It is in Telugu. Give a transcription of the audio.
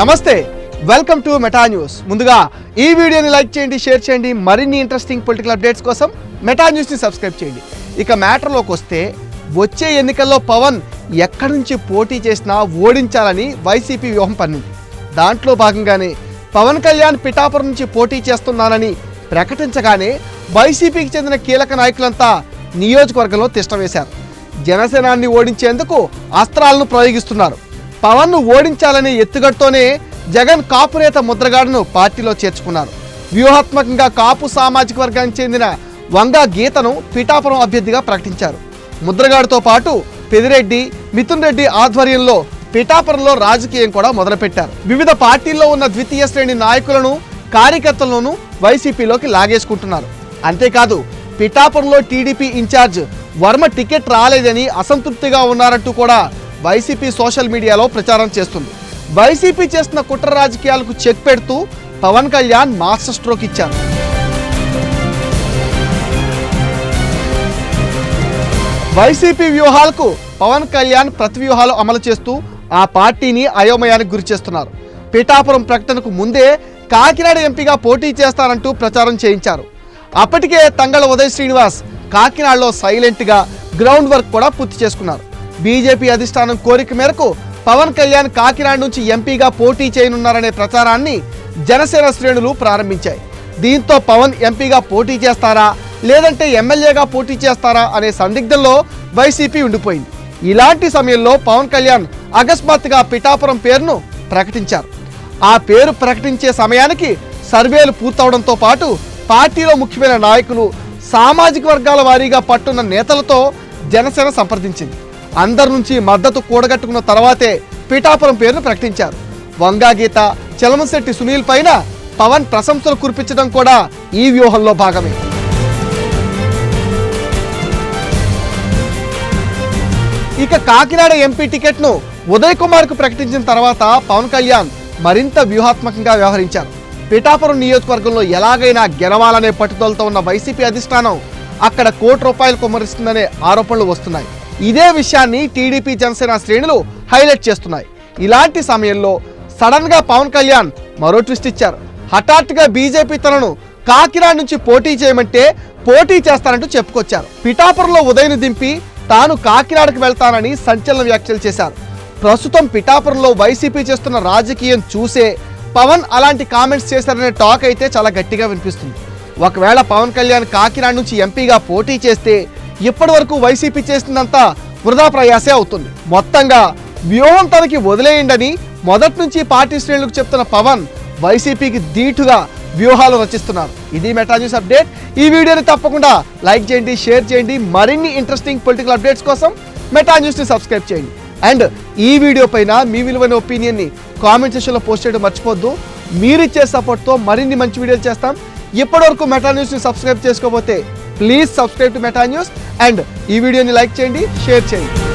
నమస్తే వెల్కమ్ టు మెటా న్యూస్ ముందుగా ఈ వీడియోని లైక్ చేయండి షేర్ చేయండి మరిన్ని ఇంట్రెస్టింగ్ పొలిటికల్ అప్డేట్స్ కోసం మెటా న్యూస్ని సబ్స్క్రైబ్ చేయండి. ఇక మ్యాటర్లోకి వస్తే వచ్చే ఎన్నికల్లో పవన్ ఎక్కడి నుంచి పోటీ చేసినా ఓడించాలని వైసీపీ వ్యూహం పన్నింది. దాంట్లో భాగంగానే పవన్ కళ్యాణ్ పిఠాపురం నుంచి పోటీ చేస్తున్నానని ప్రకటించగానే వైసీపీకి చెందిన కీలక నాయకులంతా నియోజకవర్గంలో తిష్టవేశారు. జనసేనాన్ని ఓడించేందుకు అస్త్రాలను ప్రయోగిస్తున్నారు. పవన్ను ఓడించాలనే ఎత్తుగడతోనే జగన్ కాపు నేత ముద్రగాడును పార్టీలో చేర్చుకున్నారు. వ్యూహాత్మకంగా కాపు సామాజిక వర్గానికి చెందిన వంగా గీతను పిఠాపురం అభ్యర్థిగా ప్రకటించారు. ముద్రగాడుతో పాటు పెదిరెడ్డి మిథున్ రెడ్డి ఆధ్వర్యంలో పిఠాపురంలో రాజకీయం కూడా మొదలుపెట్టారు. వివిధ పార్టీల్లో ఉన్న ద్వితీయ శ్రేణి నాయకులను కార్యకర్తలను వైసీపీలోకి లాగేసుకుంటున్నారు. అంతేకాదు పిఠాపురంలో టీడీపీ ఇన్ఛార్జ్ వర్మ టికెట్ రాలేదని అసంతృప్తిగా ఉన్నారంటూ కూడా వైసీపీ సోషల్ మీడియాలో ప్రచారం చేస్తుంది. వైసీపీ చేస్తున్న కుట్ర రాజకీయాలకు చెక్ పెడుతూ పవన్ కళ్యాణ్ మాస్టర్ స్ట్రోక్ ఇచ్చారు. వైసీపీ వ్యూహాలకు పవన్ కళ్యాణ్ ప్రతి వ్యూహాలు అమలు చేస్తూ ఆ పార్టీని అయోమయానికి గురి చేస్తున్నారు. పిఠాపురం ప్రకటనకు ముందే కాకినాడ ఎంపీగా పోటీ చేస్తారంటూ ప్రచారం చేయించారు. అప్పటికే తంగళ ఉదయ్ శ్రీనివాస్ కాకినాడలో సైలెంట్గా గ్రౌండ్ వర్క్ కూడా పూర్తి చేసుకున్నారు. బీజేపీ అధిష్టానం కోరిక మేరకు పవన్ కళ్యాణ్ కాకినాడ నుంచి ఎంపీగా పోటీ చేయనున్నారనే ప్రచారాన్ని జనసేన శ్రేణులు ప్రారంభించాయి. దీంతో పవన్ ఎంపీగా పోటీ చేస్తారా లేదంటే ఎమ్మెల్యేగా పోటీ చేస్తారా అనే సందిగ్ధంలో వైసీపీ ఉండిపోయింది. ఇలాంటి సమయంలో పవన్ కళ్యాణ్ అకస్మాత్తుగా పిఠాపురం పేరును ప్రకటించారు. ఆ పేరు ప్రకటించే సమయానికి సర్వేలు పూర్తవడంతో పాటు పార్టీలో ముఖ్యమైన నాయకులు సామాజిక వర్గాల వారీగా పట్టున్న నేతలతో జనసేన సంప్రదించింది. అందరి నుంచి మద్దతు కూడగట్టుకున్న తర్వాతే పిఠాపురం పేరును ప్రకటించారు. వంగా గీత చలమశెట్టి సునీల్ పైన పవన్ ప్రశంసలు కురిపించడం కూడా ఈ వ్యూహంలో భాగమే. ఇక కాకినాడ ఎంపీ టికెట్ను ఉదయ్ కుమార్కు ప్రకటించిన తర్వాత పవన్ కళ్యాణ్ మరింత వ్యూహాత్మకంగా వ్యవహరించారు. పిఠాపురం నియోజకవర్గంలో ఎలాగైనా గెలవాలనే పట్టుదలతో ఉన్న వైసీపీ అధిష్టానం అక్కడ కోటి రూపాయలు కుమ్మరిస్తుందనే ఆరోపణలు వస్తున్నాయి. ఇదే విషయాన్ని టీడీపీ జనసేన శ్రేణులు హైలైట్ చేస్తున్నాయి. ఇలాంటి సమయంలో సడన్గా పవన్ కళ్యాణ్ మరో ట్విస్ట్ ఇచ్చారు. హఠాత్తుగా బీజేపీ తనను కాకినాడ నుంచి పోటీ చేయమంటే పోటీ చేస్తానంటూ చెప్పుకొచ్చారు. పిఠాపురంలో ఉదయను దింపి తాను కాకినాడకు వెళ్తానని సంచలన వ్యాఖ్యలు చేశారు. ప్రస్తుతం పిఠాపురంలో వైసీపీ చేస్తున్న రాజకీయం చూసే పవన్ అలాంటి కామెంట్స్ చేశారనే టాక్ అయితే చాలా గట్టిగా వినిపిస్తుంది. ఒకవేళ పవన్ కళ్యాణ్ కాకినాడ నుంచి ఎంపీగా పోటీ చేస్తే ఇప్పటి వరకు వైసీపీ చేసిందంతా వృధా ప్రయాసే అవుతుంది. మొత్తంగా వ్యూహం తనకి వదిలేయండని మొదటి నుంచి పార్టీ శ్రేణులకు చెప్తున్న పవన్ వైసీపీకి ధీటుగా వ్యూహాలు రచిస్తున్నారు. ఇది మెటా న్యూస్ అప్డేట్. ఈ వీడియోని తప్పకుండా లైక్ చేయండి షేర్ చేయండి. మరిన్ని ఇంట్రెస్టింగ్ పొలిటికల్ అప్డేట్స్ కోసం మెటా న్యూస్ని సబ్స్క్రైబ్ చేయండి. అండ్ ఈ వీడియో పైన మీ విలువైన ఒపీనియన్ని కామెంట్ సెషన్లో పోస్ట్ చేయడం మర్చిపోద్దు. మీరిచ్చే సపోర్ట్తో మరిన్ని మంచి వీడియోలు చేస్తాం. ఇప్పటివరకు మెటా న్యూస్ని సబ్స్క్రైబ్ చేసుకోకపోతే please subscribe to Meta news and ఈ వీడియోని లైక్ చేయండి షేర్ చేయండి.